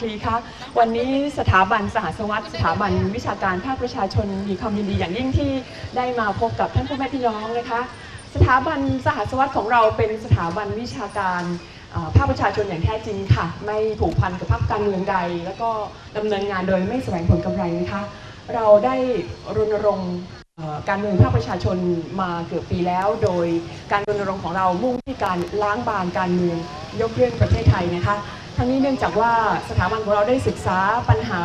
คลีคะวันนี้สถาบันสหสวัสดิ์สถาบันวิชาการภาคประชาชนมีความยินดีอย่างยิ่งที่ได้มาพบกับท่านพ่อแม่พี่น้องนะคะ สถาบันสหสวัสดิ์ของเราเป็นสถาบันวิชาการภาคประชาชนอย่างแท้จริงค่ะ ไม่ผูกพันกับพรรคการเมืองใด แล้วก็ดำเนินงานโดยไม่แสวงผลกำไรนะคะ เราได้รณรงค์ การเมืองภาคประชาชนมาเกือบปีแล้ว โดยการรณรงค์ของเรามุ่งที่การล้างบางการเมืองยกเรื่องประเทศไทยนะคะ ทั้งนี้เนื่องจากว่าสถาบันของเราได้ศึกษาปัญหา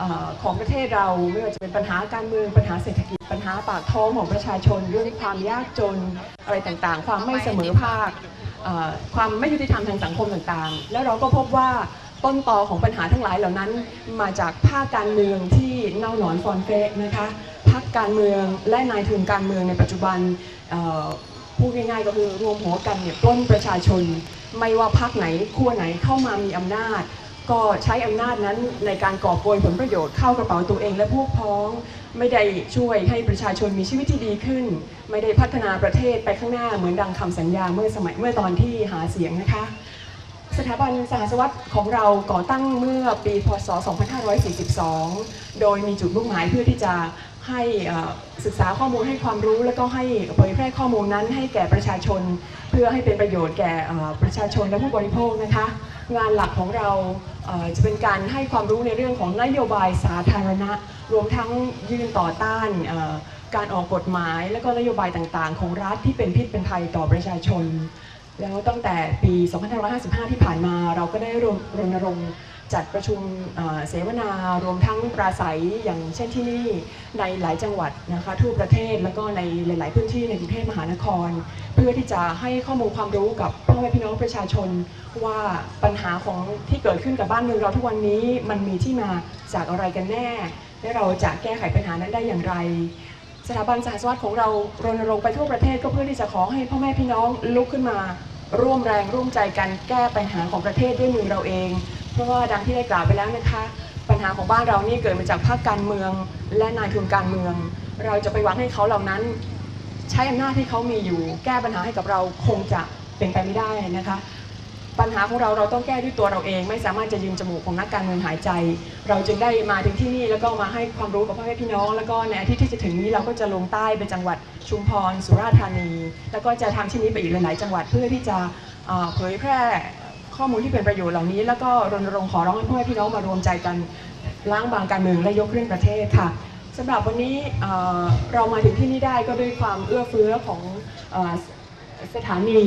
อของประเทศเราไม่ว่าจะเป็นปัญหาการเมืองปัญหาเศรษฐกิจปัญหาปากท้องของประชาชนเรื่องความยากจนอะไรต่างๆ ความไม่เสมอภาคความไม่ยุติธรรมทางสังคมต่างๆ แล้วเราก็พบว่าต้นตอของปัญหาทั้งหลายเหล่านั้น มาจากภาคการเมืองที่เน่าหนอนฟอนเฟกนะคะ ภาคการเมืองและนายทุนการเมืองในปัจจุบันพูดง่ายๆก็คือรวมหัวกันเนี่ยปล้นประชาชน ไม่ว่าพรรคไหนขั้วไหนเข้ามามีอำนาจ ก็ใช้อำนาจนั้นในการก่อโกยผลประโยชน์เข้ากระเป๋าตัวเองและพวกพ้อง ไม่ได้ช่วยให้ประชาชนมีชีวิตที่ดีขึ้น ไม่ได้พัฒนาประเทศไปข้างหน้าเหมือนดังคำสัญญาเมื่อสมัยเมื่อตอนที่หาเสียงนะคะ สถาบันสหสวัสดิ์ของเราก่อตั้งเมื่อปีพศ 2542 โดยมีจุดมุ่งหมายเพื่อที่จะ ให้ศึกษาข้อมูลให้ความรู้ แล้วก็ให้เผยแพร่ข้อมูลนั้นให้แก่ประชาชน เพื่อให้เป็นประโยชน์แก่ประชาชนและผู้บริโภคนะคะ งานหลักของเราจะเป็นการให้ความรู้ในเรื่องของนโยบายสาธารณะ รวมทั้งยืนต่อต้านการออกกฎหมาย และก็นโยบายต่างๆ ของรัฐที่เป็นพิษเป็นภัยต่อประชาชน แล้วตั้งแต่ปี 2555 ที่ผ่านมาเราก็ได้รณรณรงค์ จัดประชุมเสวนารวมทั้งปราศัยอย่างเช่นที่นี่ในหลายจังหวัดนะคะทั่วประเทศแล้วก็ในหลาย ๆ พื้นที่ในกรุงเทพมหานคร เพื่อที่จะให้ข้อมูลความรู้กับพ่อแม่พี่น้องประชาชน ว่าปัญหาของที่เกิดขึ้นกับบ้านเมืองเราทุกวันนี้มันมีที่มาจากอะไรกันแน่ และเราจะแก้ไขปัญหานั้นได้อย่างไร สถาบันสหสวัสดิ์ของเรารณรงค์ไปทั่วประเทศก็เพื่อที่จะขอให้พ่อแม่พี่น้องลุกขึ้นมาร่วมแรงร่วมใจกันแก้ปัญหาของประเทศด้วยมือเราเอง เพราะว่าดังที่ได้กล่าวไปแล้วนะคะ ปัญหาของบ้านเรานี่เกิดมาจากภาคการเมืองและนายทุนการเมือง เราจะไปหวังให้เขาเหล่านั้น ใช้อำนาจที่เขามีอยู่ แก้ปัญหาให้กับเราคงจะเป็นไปไม่ได้นะคะปัญหาของเราเราต้องแก้ด้วยตัวเราเอง ไม่สามารถจะยืมจมูกของนักการเมืองหายใจ เราจึงได้มาถึงที่นี่แล้วก็มาให้ความรู้กับพ่อแม่พี่น้อง แล้วก็ในอาทิตย์ที่จะถึงนี้เราก็จะลงใต้ไปจังหวัดชุมพรสุราษฎร์ธานี แล้วก็จะทำที่นี้ไปอีกหลาย ๆ จังหวัดเพื่อที่จะเผยแพร่ ข้อมูลที่เป็นประโยชน์เหล่านี้ แล้วก็รณรงค์ขอร้องให้พ่อแม่พี่น้องมารวมใจกันล้างบางการเมืองและยกเรื่องประเทศค่ะสำหรับวันนี้เรามาถึงที่นี่ได้ก็ด้วยความเอื้อเฟื้อของสถานี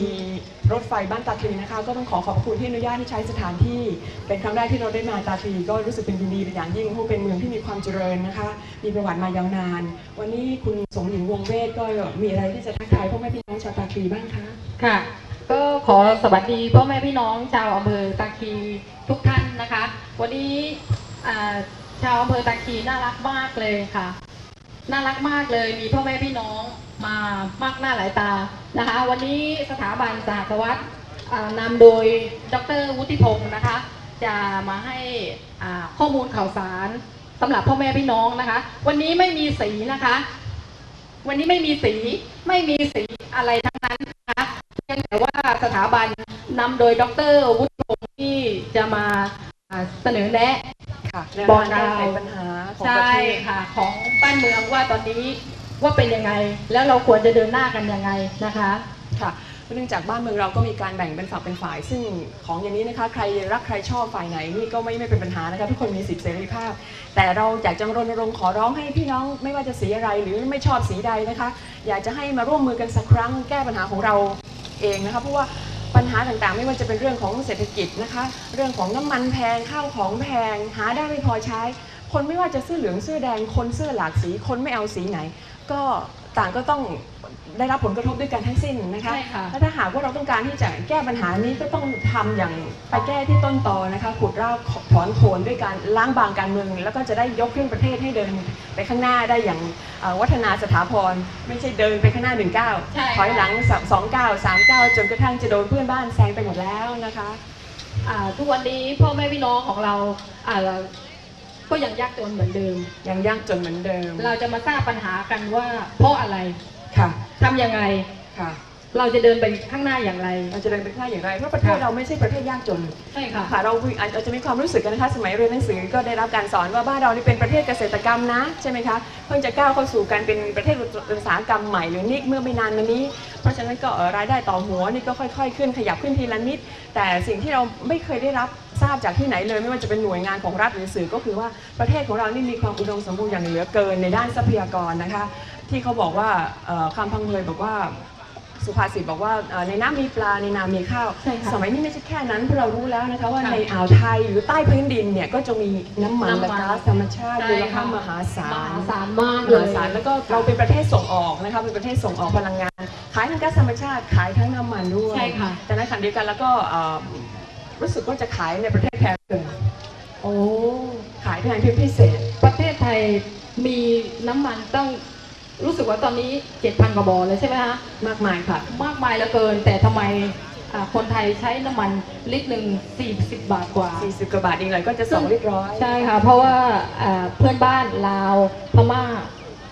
รถไฟบ้านตาคลีนะคะ ก็ต้องขอขอบคุณที่อนุญาตให้ใช้สถานที่เป็นครั้งแรกที่เราได้มาตาคลีก็รู้สึกเป็นยินดีเป็นอย่างยิ่งเพราะเป็นเมืองที่มีความเจริญนะคะ มีประวัติมายาวนาน วันนี้คุณสมหญิงวงเวทก็มีอะไรที่จะทักทายพ่อแม่พี่น้องชาวตาคลีบ้างคะค่ะ ก็ขอสวัสดีพ่อแม่พี่น้องชาวอำเภอตาคีทุกท่านนะคะ วันนี้ชาวอำเภอตาคีน่ารักมากเลยค่ะ น่ารักมากเลยมีพ่อแม่พี่น้องมามากหน้าหลายตานะคะ วันนี้สถาบันสหวัสดิ์นำโดยดรวุฒิพงศ์นะคะ จะมาให้ข้อมูลข่าวสารสำหรับพ่อแม่พี่น้องนะคะ วันนี้ไม่มีสีนะคะ วันนี้ไม่มีสีไม่มีสีอะไรทั้งนั้นนะคะเพียงแต่ว่า สถาบันนำโดยดรวุฒิพงศ์ที่จะมาอ่าเสนอแนะค่ะบอกเราแนวทงแก้ไขปัญหาของประใช่เทศค่ะของบ้านเมืองว่าตอนนี้ว่าเป็นยังไง แล้วเราควรจะเดินหน้ากันยังไงนะคะค่ะเนื่องจากบ้านเมืองเราก็มีการแบ่งเป็นฝักเป็นฝ่าย ซึ่งของอย่างนี้นะคะใครรักใครชอบฝ่ายไหนนี่ก็ไม่ไม่เป็นปัญหานะคะทุกคนมีสิทธิเสรีภาพ แต่เราอยากจะรณรงค์ขอร้องให้พี่น้องไม่ว่าจะสีอะไรหรือไม่ชอบสีใดนะคะ อยากจะให้มาร่วมมือกันสักครั้งแก้ปัญหาของเรา เองนะคะเพราะว่าปัญหาต่างๆ ไม่ว่าจะเป็นเรื่องของเศรษฐกิจนะคะ เรื่องของน้ำมันแพงข้าวของแพง หาได้ไม่พอใช้ คนไม่ว่าจะเสื้อเหลืองเสื้อแดงคนเสื้อหลากสีคนไม่เอาสีไหน ก็ ต่างก็ต้องได้รับผลกระทบด้วยกันทั้งสิ้นนะคะใช่ค่ะแล้วถ้าหากว่าเราต้องการที่จะแก้ปัญหานี้ก็ต้องทำอย่างไปแก้ที่ต้นตอนะคะขุดรากถอนโคนด้วยการล้างบางการเมืองแล้วก็จะได้ยกขึ้นประเทศให้เดินไปข้างหน้าได้อย่างเอ่อวัฒนาสถาพร ไม่ใช่เดินไปข้างหน้าหนึ่งก้าวใช่ค่ะถอยหลังสองก้าวสามก้าวจนกระทั่งจะโดนเพื่อนบ้านแซงไปหมดแล้วนะคะอ่าทุกวันนี้พ่อแม่พี่น้องของเราอ่า ก็ยังยากจนเหมือนเดิม ยังยากจนเหมือนเดิม เราจะมาทราบปัญหากันว่า เพราะอะไรค่ะทำยังไงค่ะ เราจะเดินไปข้างหน้าอย่างไร เราจะเดินไปข้างหน้าอย่างไรเพราะประเทศค่ะเราไม่ใช่ประเทศยากจนใช่ค่ะค่ะเราอาจจะมีความรู้สึกกันนะคะสมัยเรียนหนังสือก็ได้รับการสอนว่าบ้านเรานี่เป็นประเทศเกษตรกรรมนะใช่ไหมคะเพิ่งจะก้าวเข้าสู่การเป็นประเทศอุตสาหกรรมใหม่หรือนิเมื่อไม่นานมานี้ เพราะฉะนั้นก็เอ่อรายได้ต่อหัวนี่ก็ค่อย ๆ ขึ้นขยับขึ้นทีละนิด แต่สิ่งที่เราไม่เคยได้รับ ทราบจากที่ไหนเลย ไม่ว่าจะเป็นหน่วยงานของรัฐหรือสื่อก็คือว่าประเทศของเรานี่มีความอุดมสมบูรณ์อย่างเหลือเกินในด้านทรัพยากรนะคะ ที่เขาบอกว่าเอ่อคำพังเพยบอกว่าสุภาษิตบอกว่าเอ่อในน้ำมีปลาในนามีข้าวใช่ค่ะสมัยนี้ไม่ใช่แค่นั้นเพราะเรารู้แล้วนะคะว่าค่ะในอ่าวไทยหรือใต้พื้นดินเนี่ยก็จะมีน้ำมันน้ำมันและก๊าซธรรมชาติใช่มูลค่าค่ะมหาศามลหาศาลมากมเลยหาศาลแล้วก็เราเป็นประเทศส่งออกนะคะเป็นประเทศส่งออกพลังงาน ขายทั้งก๊าซธรรมชาติขายทั้งน้ำมันด้วยใช่ค่ะแต่ในขณะเดียวกันแล้วก็เอ่อ รู้สึกว่าจะขายในประเทศแพงเกินโอ้ขายแพงเป็นพิเศษ ประเทศไทยมีน้ำมันต้องรู้สึกว่าตอนนี้ 7,000 กว่าบ่อเลยใช่ไหมคะมากมายค่ะ มากมายเหลือเกิน แต่ทำไมอ่าคนไทยใช้น้ำมันลิตรหนึ่ง40 บาทกว่า 40กว่าบาทเองเลยก็จะสองเรียบร้อย ใช่ค่ะ เพราะว่าอ่าเพื่อนบ้านลาวพม่า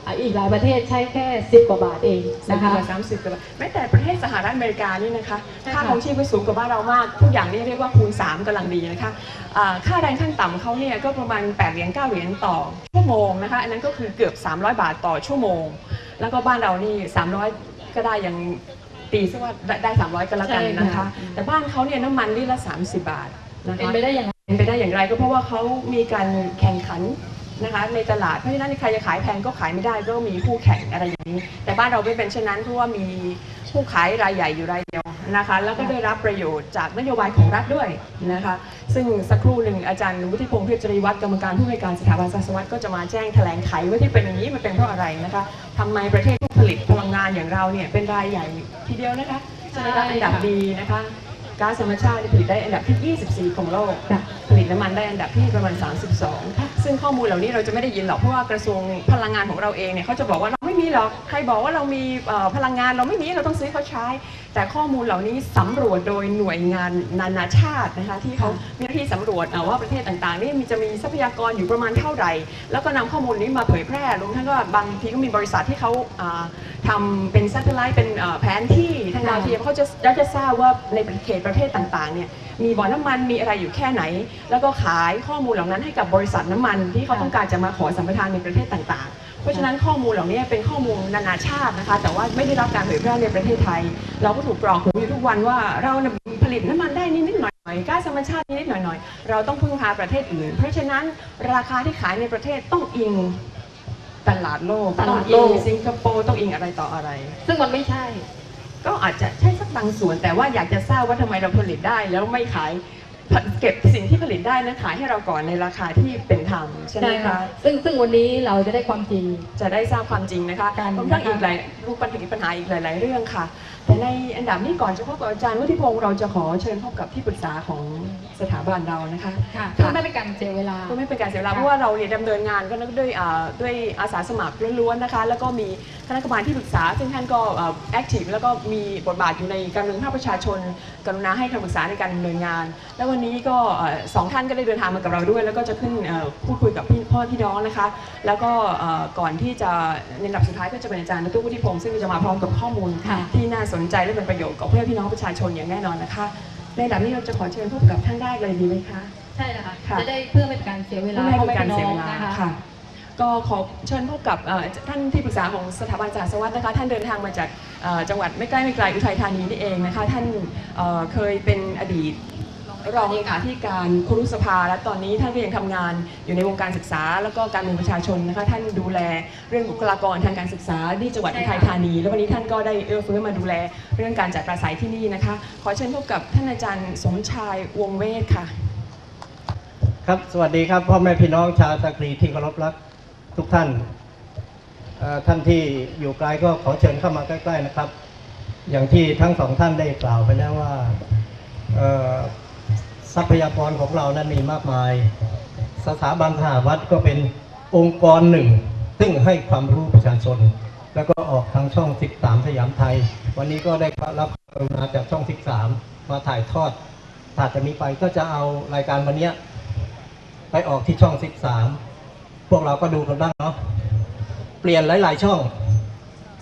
อ่าอีกหลายประเทศใช้แค่ 10 กว่าบาทเองนะนะคะคะสามสิบกว่าบาทแม้แต่ประเทศสหรัฐอเมริกานี่นะคะใช่ค่ะค่าของชีพก็สูงกว่าบ้านเรามากทุกอย่างนี่เรียกว่าคูณ3กำลังดีนะคะอ่าค่าแรงขั้นต่ำเขาเนี่ยก็ประมาณ8เหรียญ9เหรียญต่อชั่วโมงนะคะอันนั้นก็คือเกือบ 300 บาทต่อชั่วโมง แล้วก็บ้านเรานี่ 300 ก็ได้อย่างตีซะว่าได้ได้300ก็แล้วกันนะใช่คะค่ะแต่บ้านเขาเนี่ยน้ำมันลิตรละ 30 บาทนะคะเป็นไปได้ยังไงเป็นไปได้อย่างไรก็เพราะว่าเขามีการแข่งขัน นะคะในตลาดเพราะฉะนั้นใครจะขายแพงก็ขายไม่ได้ก็มีคู่แข่งอะไรอย่างนี้ แต่บ้านเราไม่เป็นเช่นนั้นเพราะว่ามีผู้ขายรายใหญ่อยู่รายเดียวนะคะแล้วก็ได้รับประโยชน์จากนโยบายของรัฐด้วยนะคะซึ่งสักครู่หนึ่งอาจารย์วุฒิพงศ์เพียรจริวัฒน์กรรมการผู้บริการสถาบันสัสวัตก็จะมาแจ้งแถลงไขว่าที่เป็นอย่างนี้มันเป็นเพราะอะไรนะคะทำไมประเทศผู้ผลิตพลังงานอย่างเราเนี่ยเป็นรายใหญ่ทีเดียวนะคะใช่ไหมคะใช่ค่ะอันดับดีนะคะก๊าซธรรมชาติผลิตได้อันดับที่ 24 ของโลก ผลิตน้ำมันได้อันดับที่ประมาณ 32 ซึ่งข้อมูลเหล่านี้เราจะไม่ได้ยินหรอกเพราะว่ากระทรวงพลังงานของเราเองเนี่ยเขาจะบอกว่า ม่มีหรอกใครบอกว่าเรามีพลังงานเราไม่มีเราต้องซื้อเขาใช้ แต่ข้อมูลเหล่านี้สำรวจโดยหน่วยงานนานาชาตินะคะที่เขามีหน้าที่สำรวจว่าประเทศต่างๆนี่มีจะมีทรัพยากรอยู่ประมาณเท่าไหร่ แล้วก็นำข้อมูลนี้มาเผยแพร่รวมทั้งก็บางทีก็มีบริษัทที่เขาอ่าทำเป็น a t เท l i t e เป็นแผนที่ทางดาวเทียมเขาจะเขาจะทราบว่าในเขตประเทศต่างๆเนี่ยมีบ่อน้ำมันมีอะไรอยู่แค่ไหน แล้วก็ขายข้อมูลเหล่านั้นให้กับบริษัทน้ำมันที่เขาต้องการจะมาขอสัมปทานในประเทศต่างๆ ราะฉะนั้นข้อมูลเหล่านี้เป็นข้อมูลนานาชาตินะคะ แต่ว่าไม่ได้รับการเผยแพร่ในประเทศไทย เราก็ถูกกรอกหูอยู่ทุกวันว่าเราเนี่ยผลิตน้ำมันได้นิดๆหน่อยๆก๊าซธรรมชาตินิดๆหน่อยๆ เราต้องพึ่งพาประเทศอื่น เพราะฉะนั้นราคาที่ขายในประเทศต้องอิงตลาดโลกตต้อลางดอิโลงกสิงคโปร์ต้องอิงอะไรต่ออะไร ซึ่งมันไม่ใช่ ก็อาจจะใช่สักบางส่วน แต่ว่าอยากจะทราบว่าทำไมเราผลิตได้แล้วไม่ขาย เก็บสิ่งที่ผลิตได้นะขายให้เราก่อนในราคาที่เป็นธรรมใช่ไหมคะซึ่งซึ่งวันนี้เราจะได้ความจริง จะได้ทราบความจริงนะคะกันรวมทั้งอีกหลายรูปปัญหาปัญหาอีกหลาย ๆ เรื่องค่ะ แต่ในอันดับนี้ก่อนจะพบกับอาจารย์วุฒิพงศ์เราจะขอเชิญพบกับที่ปรึกษาของสถาบันเรานะคะค่ะเพื่อไม่เป็นการเสียเวลาเพื่อไม่เป็นการเสียเวลาค่ะเพราะว่าเราเนี่ยดำเนินงานก็ด้วยอ่าด้วยอาสาสมัครล้วนๆนะคะ แล้วก็มีคณะกรรมการที่ปรึกษา ซึ่งท่านก็แอคทีฟแล้วก็มีบทบาทอยู่ในการเมืองภาคประชาชน กรุณาให้คำปรึกษาในการดำเนินงาน แล้ววันนี้ก็เอ่อสองท่านก็ได้เดินทางมากับเราด้วย แล้วก็จะขึ้นเอ่อพูดคุยกับพี่พ่อพี่น้องนะคะ แล้วก็เอ่อก่อนที่จะในลำดับสุดท้ายก็จะเป็นอาจารย์นตุวุฒิพงศ์ซึ่งจะมาพร้อมกับข้อมูลค่ะ ที่น่าสนใจและเป็นประโยชน์กับเพื่อนพี่น้องประชาชนอย่างแน่นอนนะคะ ในลำดับนี้เราจะขอเชิญพบกับท่านแรกเลยดีไหมคะ ใช่แล้วค่ะค่ะจะได้เพื่อไม่เป็นการเสียเวลาไม่ให้พ่อเป็นแม่การพี่เสียน้อเวงลานะคะค่ะก็ขอเชิญพบกับเอ่อท่านที่ปรึกษาของสถาบันสหสวัสดิ์นะคะ ท่านเดินทางมาจากเอ่อจังหวัดไม่ใกล้ไม่ไกลอุทัยธานีนี่เองนะคะ ท่านเอ่อเคยเป็นอดีต รองเลขาธิการครุสภา และตอนนี้ท่านก็ยังทำงานอยู่ในวงการศึกษา แล้วก็การเมืองประชาชนนะคะท่านดูแลเรื่องบุคลากรทางการศึกษาที่จังหวัดอุทัยธานี แล้ววันนี้ท่านก็ได้เอื้อเฟื้อมาดูแลเรื่องการจัดปราศัยที่นี่นะคะ ขอเชิญพบกับท่านอาจารย์สมชายวงเวทค่ะ ครับสวัสดีครับพ่อแม่พี่น้องชาวตะกรีที่เคารพรักทุกท่านท่านที่อยู่ไกลก็ขอเชิญเข้ามาใกล้ ๆนะครับ อย่างที่ทั้งสองท่านได้กล่าวไปแล้วว่า ทรัพยากรของเรานั้นมีมากมาย สถาบันสหวัตก็เป็นองค์กรหนึ่ง ซึ่งให้ความรู้ประชาชน แล้วก็ออกทางช่อง 13 สยามไทย วันนี้ก็ได้รับกรุณาจากช่อง 13 มาถ่ายทอดถ้าจะมีไปก็จะเอารายการวันนี้ไปออกที่ช่อง 13 พวกเราก็ดูกันบ้างเนาะเปลี่ยนหลาย ๆ ช่อง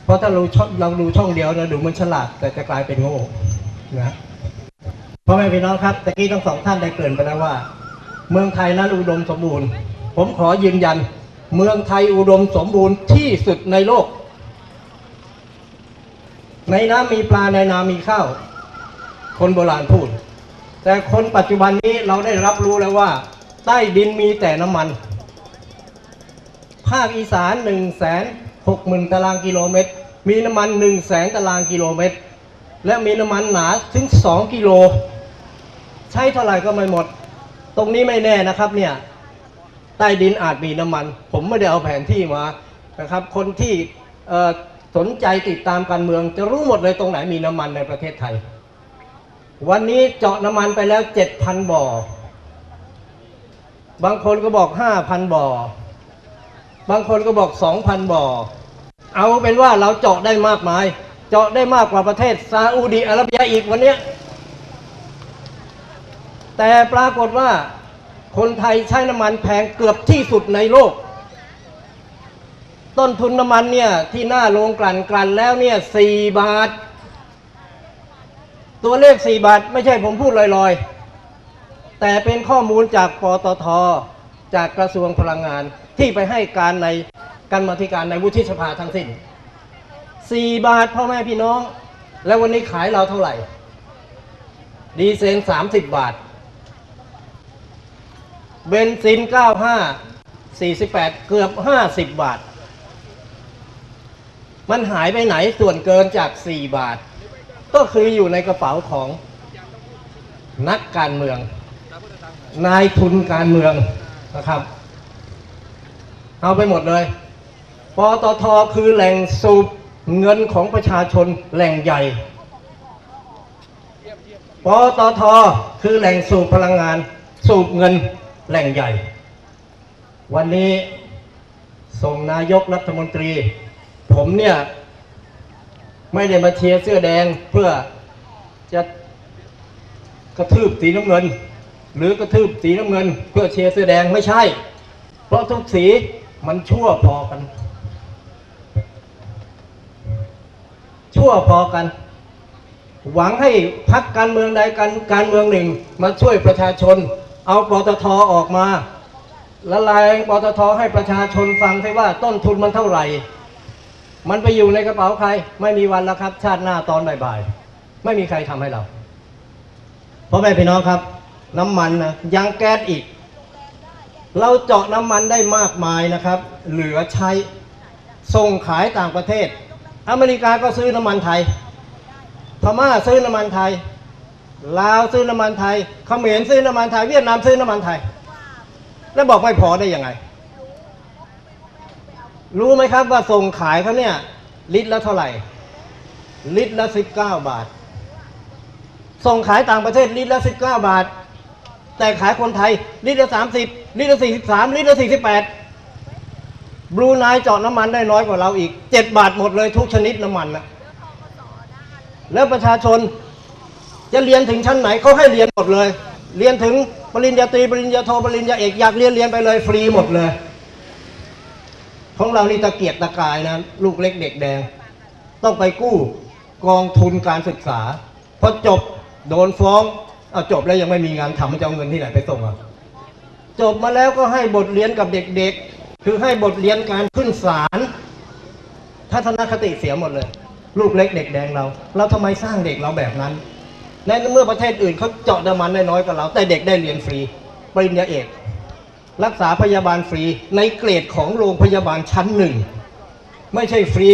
เพราะถ้าเราช่องเราดูช่องเดียวเนะดูมันฉลาดแต่จะกลายเป็นโง่นะ พ่อแม่พี่น้องครับตะกี้ทั้งสองท่านได้เกริ่นไปแล้วว่า เมืองไทยนั้นอุดมสมบูรณ์ ผมขอยืนยัน เมืองไทยอุดมสมบูรณ์ที่สุดในโลก ในน้ำมีปลาในนามีข้าว คนโบราณพูด แต่คนปัจจุบันนี้เราได้รับรู้แล้วว่า ใต้ดินมีแต่น้ำมัน ภาคอีสาน1นึ่งแสนหกหมื่นตารางกิโลเมตร มีน้ำมัน1นึ่งแสนตารางกิโลเมตร และมีน้ำมันหนาถึง 2 กิโล ใช้เท่าไหร่ก็ไม่หมด ตรงนี้ไม่แน่นะครับเนี่ยใต้ดินอาจมีน้ำมัน ผมไม่ได้เอาแผนที่มานะครับ คนที่สนใจติดตามการเมือง จะรู้หมดเลยตรงไหนมีน้ำมันในประเทศไทย วันนี้เจาะน้ำมันไปแล้ว 7,000 บ่อ บางคนก็บอก 5,000 บ่อ บางคนก็บอก 2,000 บ่อ เอาเป็นว่าเราเจาะได้มากมาย เจาะได้มากกว่าประเทศซาอุดีอาระเบียอีกวันนี้ แต่ปรากฏว่าคนไทยใช้น้ำมันแพงเกือบที่สุดในโลก ต้นทุนน้ำมันเนี่ยที่หน้าโรงกลั่นกลั่นแล้วเนี่ยสี่บาท ตัวเลขสี่บาทไม่ใช่ผมพูดลอยๆ แต่เป็นข้อมูลจากปตท จากกระทรวงพลังงานที่ไปให้การในการมาธิการในวุฒิสภาทั้งสิ้นสี่บาทพ่อแม่พี่น้อง แล้ววันนี้ขายเราเท่าไหร่ ดีเซลสามสิบบาท เบนซิน 95 48 เกือบ 50 บาท มันหายไปไหนส่วนเกินจาก 4 บาท ก็คืออยู่ในกระเป๋าของนักการเมือง นายทุนการเมืองนะครับ เอาไปหมดเลยปตทคือแหล่งสูบเงินของประชาชนแหล่งใหญ่ปตทคือแหล่งสูบพลังงาน สูบเงิน แหล่งใหญ่ วันนี้ส่งนายกรัฐมนตรี ผมเนี่ยไม่ได้มาเชียร์เสื้อแดงเพื่อจะกระทืบสีน้ำเงิน หรือกระทืบสีน้ำเงิน เพื่อเชียร์เสื้อแดงไม่ใช่ เพราะทุกสีมันชั่วพอกัน ชั่วพอกัน หวังให้พักการเมืองใดการการเมืองหนึ่ง มาช่วยประชาชน เอาปตทออกมาละลายปตทให้ประชาชนฟังใช่ว่าต้นทุนมันเท่าไหร่ มันไปอยู่ในกระเป๋าใคร ไม่มีวันแล้วครับ ชาติหน้าตอนบ่ายๆไม่มีใครทำให้เราเพราะแม่พี่น้องครับ น้ำมันนะยังแก๊สอีก เราเจาะน้ำมันได้มากมายนะครับ เหลือใช้ส่งขายต่างประเทศ อเมริกาก็ซื้อน้ำมันไทยพม่าซื้อน้ำมันไทย ลาวซื้อน้ำมันไทยเขมรซื้อน้ำมันไทย เวียดนามซื้อน้ำมันไทย แล้วบอกไม่พอได้ยังไง รู้ไหมครับว่าส่งขายเขาเนี่ย ลิตรละเท่าไหร่ ลิตรละสิบเก้าบาท ส่งขายต่างประเทศลิตรละสิบเก้าบาท แต่ขายคนไทย ลิตรละสามสิบลิตรละสี่สิบสามลิตรละสี่สิบแปดบรูไนเจาะน้ำมันได้น้อยกว่าเราอีกเจ็ดบาทหมดเลยทุกชนิดน้ำมันนะแล้วประชาชน จะเรียนถึงชั้นไหนเขาให้เรียนหมดเลย เรียนถึงปริญญาตรีปริญญาโทปริญญาเอกอยากเรียนเรียนไปเลยฟรีหมดเลย ของเรานี่ตะเกียกตะกายนะลูกเล็กเด็กแดง ต้องไปกู้กองทุนการศึกษาพอจบโดนฟ้องเอาจบแล้วยังไม่มีงานทำมันจะเอาเงินที่ไหนไปส่งอะจบมาแล้วก็ให้บทเรียนกับเด็กๆ คือให้บทเรียนการขึ้นศาลทัศนคติเสียหมดเลย ลูกเล็กเด็กแดงเรา เราทำไมสร้างเด็กเราแบบนั้น ในเมื่อประเทศอื่นเขาเจาะน้ำมันได้น้อยกว่าเรา แต่เด็กได้เรียนฟรี ปริญญาเอก รักษาพยาบาลฟรีในเกรดของโรงพยาบาลชั้นหนึ่ง ไม่ใช่ฟรี